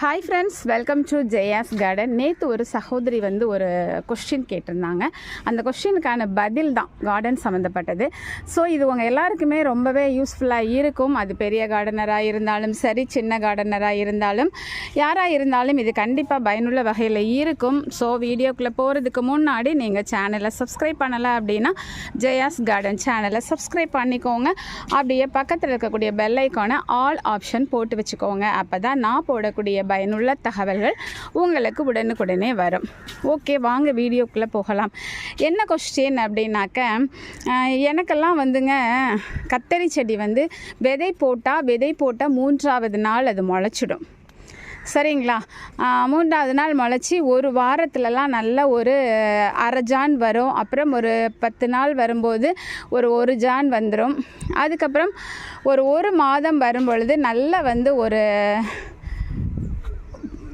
Hi friends welcome to Jaya's garden நேற்று ஒரு சகோதரி வந்து ஒரு கொஷின் கேட்டிருந்தாங்க. அந்த கொஷினுக்கான பதில் தான் கார்டன் சம்மந்தப்பட்டது ஸோ இது உங்கள் எல்லாருக்குமே ரொம்பவே யூஸ்ஃபுல்லாக இருக்கும். அது பெரிய கார்டனராக இருந்தாலும் சரி சின்ன கார்டனராக இருந்தாலும் யாராக இருந்தாலும் இது கண்டிப்பாக பயனுள்ள வகையில் இருக்கும். ஸோ வீடியோக்குள்ளே போகிறதுக்கு முன்னாடி நீங்கள் சேனலை சப்ஸ்கிரைப் பண்ணலை அப்படின்னா ஜெயாஸ் கார்டன் சேனலை சப்ஸ்கிரைப் பண்ணிக்கோங்க. அப்படியே பக்கத்தில் இருக்கக்கூடிய பெல் ஐக்கானை ஆல் ஆப்ஷன் போட்டு வச்சுக்கோங்க. அப்போ தான் நான் போடக்கூடிய பயனுள்ள தகவல்கள் உங்களுக்கு உடனுக்குடனே வரும். ஓகே வாங்க வீடியோக்குள்ளே போகலாம். என்ன கொஸ்டின் அப்படின்னாக்க எனக்கெல்லாம் வந்துங்க கத்தரி செடி வந்து விதை போட்டால் விதை போட்டால் மூன்றாவது நாள் அது முளைச்சிடும். சரிங்களா? மூன்றாவது நாள் முளைச்சி ஒரு வாரத்துலலாம் நல்ல ஒரு அரை ஜான் வரும். அப்புறம் ஒரு பத்து நாள் வரும்போது ஒரு ஒரு ஜான் வந்துடும் அதுக்கப்புறம் ஒரு ஒரு மாதம் வரும் பொழுது நல்ல வந்து ஒரு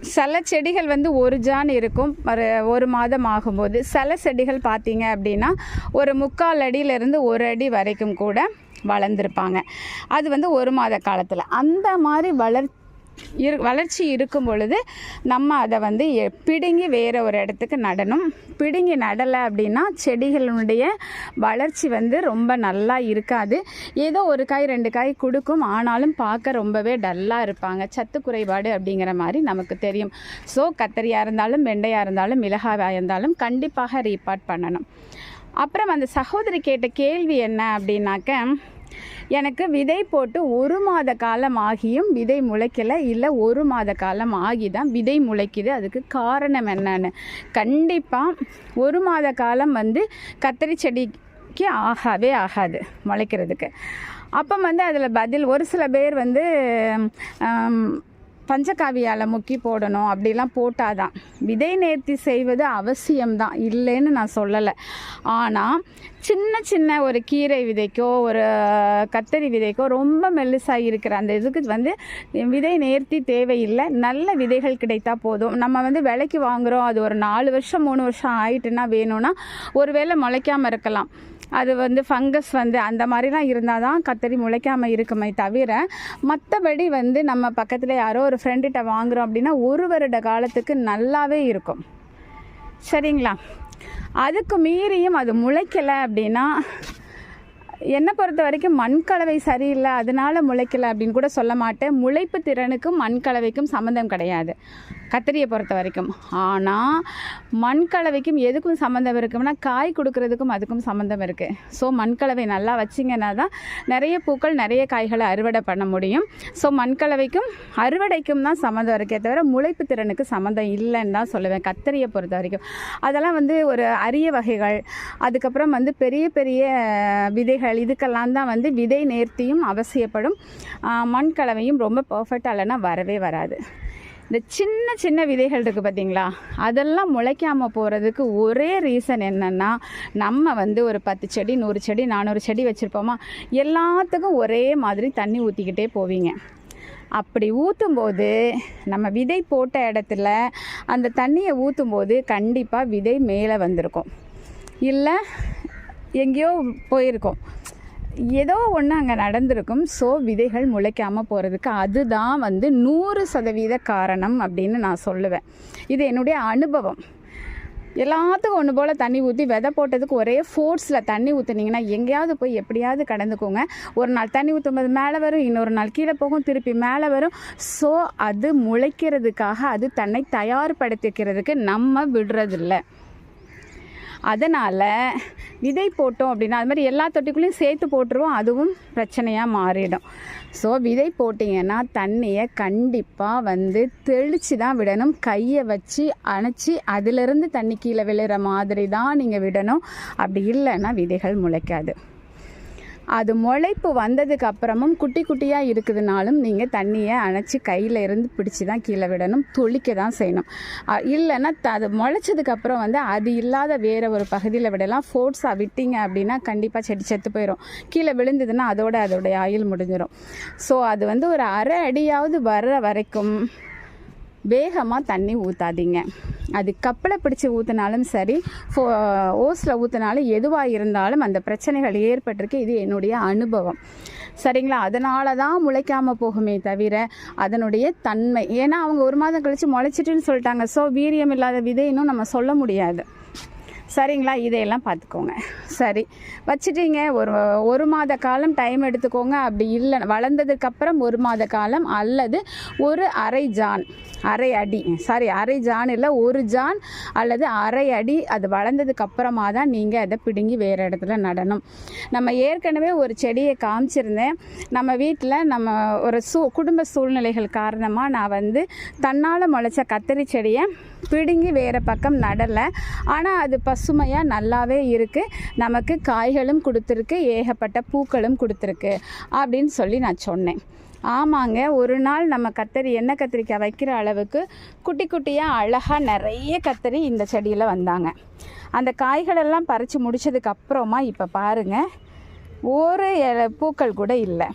சில செடிகள் வந்து ஒரு ஜான் இருக்கும். ஒரு ஒரு மாதம் ஆகும்போது. சில செடிகள் பார்த்தீங்க அப்படின்னா ஒரு முக்கால் அடியிலேருந்து ஒரு அடி வரைக்கும் கூட வளர்ந்துருப்பாங்க. அது வந்து ஒரு மாத காலத்தில். அந்த மாதிரி வளர் இரு வளர்ச்சி இருக்கும் பொழுது நம்ம அதை வந்து எ- பிடுங்கி வேறு ஒரு இடத்துக்கு நடணும். பிடுங்கி நடலை அப்படின்னா செடிகளுடைய வளர்ச்சி வந்து ரொம்ப நல்லா இருக்காது. ஏதோ ஒரு காய் ரெண்டு காய் கொடுக்கும். ஆனாலும் பார்க்க ரொம்பவே டல்லாக இருப்பாங்க. சத்து குறைபாடு அப்படிங்கிற மாதிரி நமக்கு தெரியும். ஸோ கத்தரியாக இருந்தாலும் வெண்டையாக இருந்தாலும் மிளகாயாக இருந்தாலும் கண்டிப்பாக ரீபார்ட் பண்ணணும். அப்புறம் அந்த சகோதரி கேட்ட கேள்வி என்ன அப்படின்னாக்க எனக்கு விதை போட்டு ஒரு மாத காலம் ஆகியும் விதை முளைக்கலை. இல்லை ஒரு மாத காலம் ஆகி தான் விதை முளைக்குது. அதுக்கு காரணம் என்னன்னு? கண்டிப்பாக ஒரு மாத காலம் வந்து கத்திரி செடிக்கு ஆகவே ஆகாது முளைக்கிறதுக்கு. அப்போ வந்து அதில் பதில் ஒரு சில பேர் வந்து பஞ்சகாவியால் முக்கி போடணும் அப்படிலாம் போட்டாதான். விதை நேர்த்தி செய்வது அவசியம்தான். இல்லைன்னு நான் சொல்லலை. ஆனால் சின்ன சின்ன ஒரு கீரை விதைக்கோ ஒரு கத்தரி விதைக்கோ ரொம்ப மெல்லுசாக இருக்கிற அந்த இதுக்கு வந்து விதை நேர்த்தி தேவையில்லை. நல்ல விதைகள் கிடைத்தா போதும். நம்ம வந்து விலைக்கு வாங்குகிறோம் அது ஒரு நாலு வருஷம் மூணு வருஷம் ஆயிட்டுன்னா வேணும்னா ஒருவேளை முளைக்காமல் இருக்கலாம். அது வந்து ஃபங்கஸ் வந்து அந்த மாதிரிலாம் இருந்தால் தான் கத்தரி முளைக்காமல் இருக்குமே தவிர மற்றபடி வந்து நம்ம பக்கத்தில் யாரோ ஒரு ஃப்ரெண்டுகிட்ட வாங்குகிறோம் அப்படின்னா ஒரு வருட காலத்துக்கு நல்லாவே இருக்கும். சரிங்களா? அதுக்கு மீறியும் அது முளைக்கலை அப்படின்னா என்னை பொறுத்த வரைக்கும் மண் கலவை சரியில்லை அதனால முளைக்கலை அப்படின்னு கூட சொல்ல மாட்டேன். முளைப்பு திறனுக்கும் மண் கலவைக்கும் சம்மந்தம் கிடையாது. கத்திரியை பொறுத்த வரைக்கும். ஆனால் மண் கலவைக்கும் எதுக்கும் சம்மந்தம் இருக்கும்னா காய் கொடுக்கறதுக்கும் அதுக்கும் சம்மந்தம் இருக்குது ஸோ மண் கலவை நல்லா வச்சிங்கன்னா தான் நிறைய பூக்கள் நிறைய காய்களை அறுவடை பண்ண முடியும். ஸோ மண் கலவைக்கும் அறுவடைக்கும் தான் சம்மந்தம் இருக்கே தவிர முளைப்பு திறனுக்கு சம்மந்தம் இல்லைன்னு தான் சொல்லுவேன் கத்திரியை பொறுத்த வரைக்கும். அதெல்லாம் வந்து ஒரு அரிய வகைகள். அதுக்கப்புறம் வந்து பெரிய பெரிய விதைகள் இதுக்கெல்லாம் தான் வந்து விதை நேர்த்தியும் அவசியப்படும். மண் கலவையும் ரொம்ப பர்ஃபெக்டாக இல்லைன்னா வரவே வராது. இந்த சின்ன சின்ன விதைகள் இருக்குது பார்த்தீங்களா? அதெல்லாம் முளைக்காமல் போகிறதுக்கு ஒரே ரீசன் என்னென்னா நம்ம வந்து ஒரு பத்து செடி நூறு செடி நானூறு செடி வச்சுருப்போமா? எல்லாத்துக்கும் ஒரே மாதிரி தண்ணி ஊற்றிக்கிட்டே போவீங்க. அப்படி ஊற்றும்போது நம்ம விதை போட்ட இடத்துல அந்த தண்ணியை ஊற்றும்போது கண்டிப்பாக விதை மேலே வந்திருக்கும். இல்லை எங்கேயோ போயிருக்கோம். ஏதோ ஒன்று அங்கே நடந்திருக்கும். ஸோ விதைகள் முளைக்காமல் போகிறதுக்கு அதுதான் வந்து நூறு சதவீத காரணம் அப்படின்னு நான் சொல்லுவேன். இது என்னுடைய அனுபவம். எல்லாத்துக்கும் ஒன்று போல் தண்ணி ஊற்றி விதை போட்டதுக்கு ஒரே ஃபோர்ஸில் தண்ணி ஊற்றுனீங்கன்னா எங்கேயாவது போய் எப்படியாவது கடந்துக்கோங்க. ஒரு நாள் தண்ணி ஊற்றும்போது மேலே வரும் இன்னொரு நாள் கீழே போகும் திருப்பி மேலே வரும். ஸோ அது முளைக்கிறதுக்காக அது தன்னை தயார்படுத்திக்கிறதுக்கு நம்ம விடுறதில்ல. அதனால் விதை போட்டோம் அப்படின்னா அது மாதிரி எல்லா தொட்டிக்குள்ளேயும் சேர்த்து போட்டுருவோம். அதுவும் பிரச்சனையாக மாறிடும். ஸோ விதை போட்டிங்கன்னா தண்ணியை கண்டிப்பாக வந்து தெளித்து தான் விடணும். கையை வச்சு அணைச்சி அதிலிருந்து தண்ணி கீழே விழுற மாதிரி தான் நீங்கள் விடணும். அப்படி இல்லைன்னா விதைகள் முளைக்காது. அது முளைப்பு வந்ததுக்கு அப்புறமும் குட்டி குட்டியாக இருக்குதுனாலும் நீங்கள் தண்ணியை அணைச்சி கையில் இருந்து பிடிச்சி தான் கீழே விடணும். தொளிக்க தான் செய்யணும். இல்லைன்னா த- அது முளைச்சதுக்கு அப்புறம் வந்து அது இல்லாத வேற ஒரு பகுதியில் விடலாம். ஃபோர்ஸாக விட்டீங்க அப்படின்னா கண்டிப்பாக செடி செத்து போயிடும் கீழே விழுந்ததுன்னா அதோட அதோடைய ஆயில் முடிஞ்சிடும் ஸோ அது வந்து ஒரு அரை அடியாவது வர்ற வரைக்கும் வேகமாக தண்ணி ஊற்றாதீங்க அது கப்பலை பிடிச்சி ஊற்றினாலும் சரி ஃபோ ஓஸில் ஊற்றினாலும் எதுவாக இருந்தாலும் அந்த பிரச்சனைகள் ஏற்பட்டிருக்கு. இது என்னுடைய அனுபவம். சரிங்களா? அதனால தான் முளைக்காமல் போகுமே தவிர அதனுடைய தன்மை. ஏன்னா அவங்க ஒரு மாதம் கழித்து முளைச்சிட்டுன்னு சொல்லிட்டாங்க. ஸோ வீரியம் இல்லாத விதைன்னு நம்ம சொல்ல முடியாது. சரிங்களா? இதையெல்லாம் பார்த்துக்கோங்க. சரி. வச்சுட்டீங்க. ஒரு ஒரு மாத காலம் டைம் எடுத்துக்கோங்க. அப்படி இல்லை வளர்ந்ததுக்கப்புறம் ஒரு மாத காலம் அல்லது ஒரு அரை ஜான் அரை அடி சாரி அரை ஜான் இல்லை ஒரு ஜான் அல்லது அரை அடி அது வளர்ந்ததுக்கு அப்புறமா தான் நீங்கள் அதை பிடுங்கி வேறு இடத்துல நடணும். நம்ம ஏற்கனவே ஒரு செடியை காமிச்சிருந்தேன். நம்ம வீட்டில் நம்ம ஒரு சூ குடும்ப சூழ்நிலைகள் காரணமாக நான் வந்து தன்னால் முளைச்ச கத்திரி செடியை பிடுங்கி வேறு பக்கம் நடலை. ஆனால் அது பசுமையாக நல்லாவே இருக்குது நமக்கு காய்களும் கொடுத்துருக்கு ஏகப்பட்ட பூக்களும் கொடுத்துருக்கு அப்படின்னு சொல்லி நான் சொன்னேன். ஆமாங்க ஒரு நாள் நம்ம கத்தரி எண்ணெய் கத்திரிக்காய் வைக்கிற அளவுக்கு குட்டி குட்டியாக அழகாக நிறைய கத்தரி இந்த செடியில் வந்தாங்க. அந்த காய்களெல்லாம் பறித்து முடிச்சதுக்கு அப்புறமா இப்போ பாருங்கள் ஒரு பூக்கள் கூட இல்லை.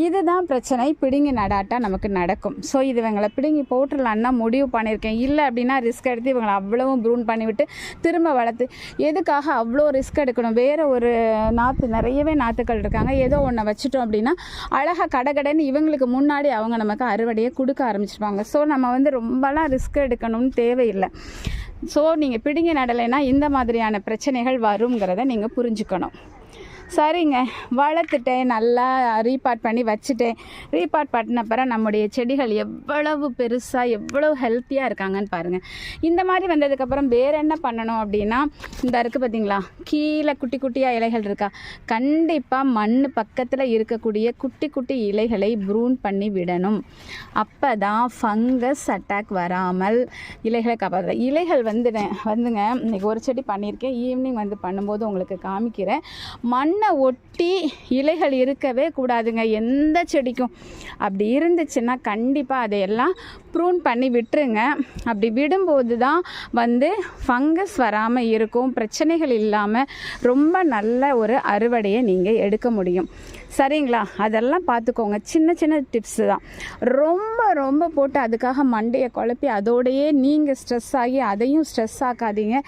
இதுதான் பிரச்சனை. பிடுங்கி நடாட்டா நமக்கு நடக்கும். ஸோ இது இவங்களை பிடுங்கி போட்டுடலான்னா முடிவு பண்ணியிருக்கேன். இல்லை அப்படின்னா ரிஸ்க் எடுத்து இவங்களை அவ்வளவும் ப்ரூன் பண்ணிவிட்டு திரும்ப வளர்த்து எதுக்காக அவ்வளோ ரிஸ்க் எடுக்கணும்? வேறு ஒரு நாற்று நிறையவே நாற்றுக்கள் இருக்காங்க. ஏதோ ஒன்றை வச்சுட்டோம் அப்படின்னா அழகாக கடகடன்னு இவங்களுக்கு முன்னாடி அவங்க நமக்கு அறுவடையை கொடுக்க ஆரம்பிச்சிருப்பாங்க ஸோ நம்ம வந்து ரொம்பலாம் ரிஸ்க் எடுக்கணும்னு தேவையில்லை. ஸோ நீங்கள் பிடுங்கி நடலைன்னா இந்த மாதிரியான பிரச்சனைகள் வருங்கிறத நீங்கள் புரிஞ்சுக்கணும். சரிங்க. வளர்த்துட்டேன். நல்லா ரீபார்ட் பண்ணி வச்சுட்டேன். ரீபார்ட் பண்ணினப்பறம் நம்முடைய செடிகள் எவ்வளவு பெருசாக எவ்வளவு ஹெல்த்தியாக இருக்காங்கன்னு பாருங்கள் இந்த மாதிரி வந்ததுக்கப்புறம் வேறு என்ன பண்ணணும் அப்படின்னா இந்த இருக்குது பார்த்தீங்களா கீழே குட்டி குட்டியாக இலைகள் இருக்கா? கண்டிப்பாக மண் பக்கத்தில் இருக்கக்கூடிய குட்டி குட்டி இலைகளை ப்ரூன் பண்ணி விடணும். அப்போ தான் ஃபங்கஸ் அட்டாக் வராமல் இலைகளை காப்பாற்ற இலைகள் வந்து வந்துங்க இன்றைக்கி ஒரு செடி பண்ணியிருக்கேன். ஈவினிங் வந்து பண்ணும்போது உங்களுக்கு காமிக்கிறேன். மண் மண்ணை ஒட்டி இலைகள் இருக்கவே கூடாதுங்க எந்த செடிக்கும். அப்படி இருந்துச்சுன்னா கண்டிப்பாக அதையெல்லாம் ப்ரூன் பண்ணி விட்டுருங்க. அப்படி விடும்போது தான் வந்து ஃபங்கஸ் வராமல் இருக்கும் பிரச்சனைகள் இல்லாமல் ரொம்ப நல்ல ஒரு அறுவடையை நீங்கள் எடுக்க முடியும். சரிங்களா? அதெல்லாம் பார்த்துக்கோங்க. சின்ன சின்ன டிப்ஸு தான். ரொம்ப ரொம்ப போட்டு அதுக்காக மண்டையை குழப்பி அதோடையே நீங்கள் ஸ்ட்ரெஸ் ஆகி அதையும் ஸ்ட்ரெஸ் ஆக்காதீங்க.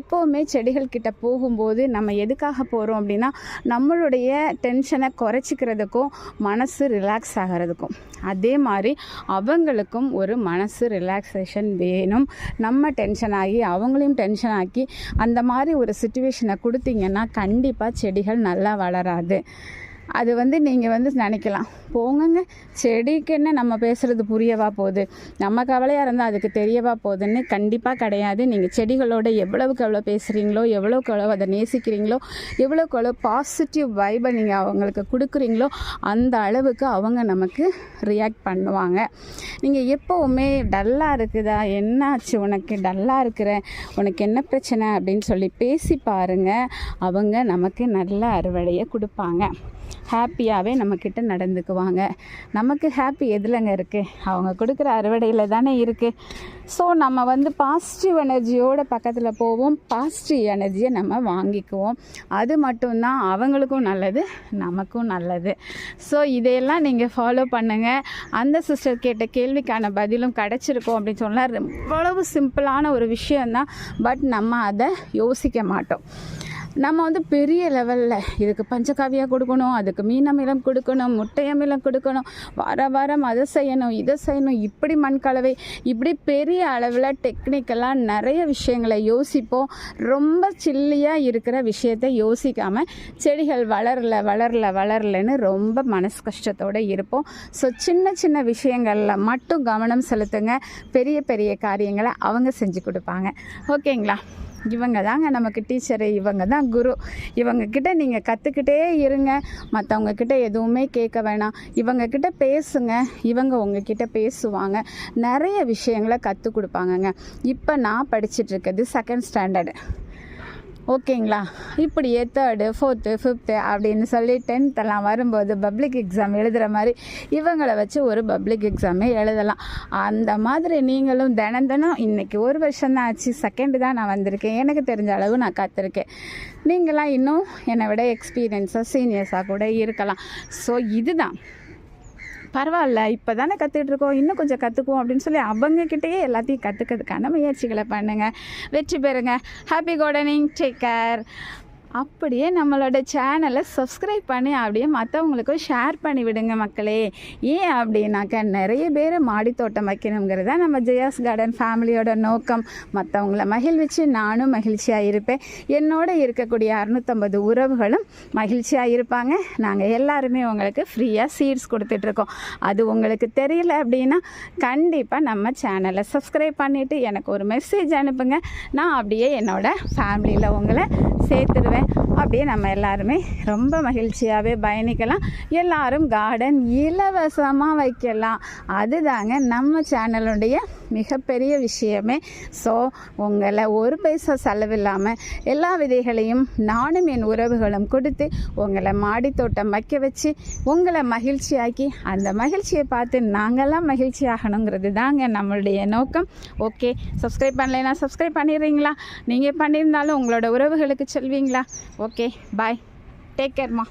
எப்போவுமே செடிகள் கிட்ட போகும்போது நம்ம எதுக்காக போகிறோம் அப்படின்னா நம்மளுடைய டென்ஷனை குறைச்சிக்கிறதுக்கும் மனசு ரிலாக்ஸ் ஆகிறதுக்கும். அதே மாதிரி அவங்களுக்கும் ஒரு மனசு ரிலாக்ஸேஷன் வேணும். நம்ம டென்ஷன் ஆகி அவங்களையும் டென்ஷன் ஆக்கி அந்த மாதிரி ஒரு சுச்சுவேஷனை கொடுத்தீங்கன்னா கண்டிப்பாக செடிகள் நல்லா வளராது. அது வந்து நீங்கள் வந்து நினைக்கலாம். போங்கங்க. செடிக்கு என்ன நம்ம பேசுகிறது புரியவா போகுது? நம்ம கவலையாக இருந்தால் அதுக்கு தெரியவா போகுதுன்னு கண்டிப்பாக கிடையாது. நீங்கள் செடிகளோட எவ்வளவுக்கு எவ்வளோ பேசுகிறீங்களோ எவ்வளோக்கு எவ்வளோ அதை நேசிக்கிறீங்களோ எவ்வளோக்கு எவ்வளோ பாசிட்டிவ் வைபை நீங்கள் அவங்களுக்கு கொடுக்குறீங்களோ அந்த அளவுக்கு அவங்க நமக்கு ரியாக்ட் பண்ணுவாங்க. நீங்கள் எப்போவுமே டல்லாக இருக்குதா? என்னாச்சு? உனக்கு டல்லாக இருக்கிற உனக்கு என்ன பிரச்சனை? அப்படின்னு சொல்லி பேசி பாருங்கள் அவங்க நமக்கு நல்ல அறுவடையை கொடுப்பாங்க. ஹாப்பியாகவே நம்மக்கிட்ட நடந்துக்குவாங்க. நமக்கு ஹாப்பி எதுலங்க இருக்குது அவங்க கொடுக்குற அறுவடையில் தானே இருக்குது ஸோ நம்ம வந்து பாசிட்டிவ் எனர்ஜியோட பக்கத்தில் போவோம். பாசிட்டிவ் எனர்ஜியை நம்ம வாங்கிக்குவோம். அது மட்டும்தான் அவங்களுக்கும் நல்லது நமக்கும் நல்லது. ஸோ இதையெல்லாம் நீங்கள் ஃபாலோ பண்ணுங்கள் அந்த சிஸ்டர் கேட்ட கேள்விக்கான பதிலும் கிடச்சிருக்கும் அப்படின்னு சொன்னால் எவ்வளவு சிம்பிளான ஒரு விஷயந்தான் பட் நம்ம அதை யோசிக்க மாட்டோம். நம்ம வந்து பெரிய லெவலில் இதுக்கு பஞ்சகாவியாக கொடுக்கணும் அதுக்கு மீன் அமிலம் கொடுக்கணும் முட்டை அமிலம் கொடுக்கணும் வார வாரம் அதை செய்யணும் இதை செய்யணும் இப்படி மண் கலவை இப்படி பெரிய அளவில் டெக்னிக்கலாக நிறைய விஷயங்களை யோசிப்போம். ரொம்ப சில்லியாக இருக்கிற விஷயத்தை யோசிக்காமல் செடிகள் வளரல வளரல வளரலன்னு ரொம்ப மனசு கஷ்டத்தோடு இருப்போம். ஸோ சின்ன சின்ன விஷயங்களில் மட்டும் கவனம் செலுத்துங்க. பெரிய பெரிய காரியங்களை அவங்க செஞ்சு கொடுப்பாங்க. ஓகேங்களா இவங்க தாங்க நமக்கு டீச்சரு இவங்க தான் குரு. இவங்கக்கிட்ட நீங்கள் கற்றுக்கிட்டே இருங்க. மற்றவங்கக்கிட்ட எதுவுமே கேட்க வேணாம். இவங்கக்கிட்ட பேசுங்க. இவங்க உங்ககிட்ட பேசுவாங்க. நிறைய விஷயங்களை கற்றுக் கொடுப்பாங்கங்க. இப்போ நான் படிச்சிட்டு இருக்கிறது செகண்ட் ஸ்டாண்டர்டு ஓகேங்களா? இப்படியே தேர்டு ஃபோர்த்து ஃபிஃப்த்து அப்படின்னு சொல்லி டென்த்தெல்லாம் வரும்போது பப்ளிக் எக்ஸாம் எழுதுகிற மாதிரி இவங்களை வச்சு ஒரு பப்ளிக் எக்ஸாமே எழுதலாம். அந்த மாதிரி நீங்களும் தினம் தினம் இன்றைக்கி ஒரு வருஷம் தான் ஆச்சு. செகண்டு தான் நான் வந்திருக்கேன். எனக்கு தெரிஞ்ச அளவு நான் காத்திருக்கேன். நீங்களாம் இன்னும் என்னை விட எக்ஸ்பீரியன்ஸாக சீனியர்ஸாக கூட இருக்கலாம். ஸோ இதுதான். பரவாயில்ல இப்போ தானே கற்றுக்கிட்டு இருக்கோம் இன்னும் கொஞ்சம் கற்றுக்குவோம் அப்படின்னு சொல்லி அவங்கக்கிட்டேயே எல்லாத்தையும் கற்றுக்கிறதுக்கான முயற்சிகளை பண்ணுங்கள் வெற்றி பெறுங்க. ஹாப்பி கார்டனிங் டேக் கேர் அப்படியே நம்மளோட சேனலை சப்ஸ்கிரைப் பண்ணி அப்படியே மற்றவங்களுக்கும் ஷேர் பண்ணி விடுங்க மக்களே. ஏன் அப்படின்னாக்கா நிறைய பேர் மாடித்தோட்டம் வைக்கணுங்கிறது தான் நம்ம ஜெயாஸ் கார்டன் ஃபேமிலியோட நோக்கம். மற்றவங்கள மகிழ்விச்சு நானும் மகிழ்ச்சியாக இருப்பேன். என்னோட இருக்கக்கூடிய அறுநூத்தம்பது உறவுகளும் மகிழ்ச்சியாக இருப்பாங்க. நாங்கள் எல்லாருமே உங்களுக்கு ஃப்ரீயாக சீட்ஸ் கொடுத்துட்ருக்கோம். அது உங்களுக்கு தெரியல அப்படின்னா கண்டிப்பாக நம்ம சேனலை சப்ஸ்கிரைப் பண்ணிவிட்டு எனக்கு ஒரு மெசேஜ் அனுப்புங்க. நான் அப்படியே என்னோட ஃபேமிலியில் உங்களை சேர்த்துருவேன். அப்படியே நம்ம எல்லாருமே ரொம்ப மகிழ்ச்சியாகவே பயணிக்கலாம். எல்லாரும் கார்டன் இலவசமாக வைக்கலாம். அதுதாங்க நம்ம சேனலுடைய மிகப்பெரிய விஷயமே. ஸோ உங்களை ஒரு பைசா செலவில்லாமல் எல்லா விதைகளையும் நானும் என் உறவுகளும் கொடுத்து உங்களை மாடித்தோட்டம் வைக்க வச்சு உங்களை மகிழ்ச்சியாக்கி அந்த மகிழ்ச்சியை பார்த்து நாங்கள்லாம் மகிழ்ச்சி ஆகணுங்கிறது தாங்க நம்மளுடைய நோக்கம். ஓகே சப்ஸ்கிரைப் பண்ணலைன்னா சப்ஸ்கிரைப் பண்ணிடுறீங்களா? நீங்கள் பண்ணியிருந்தாலும் உங்களோட உறவுகளுக்கு சொல்வீங்களா? Okay bye take கேர்மா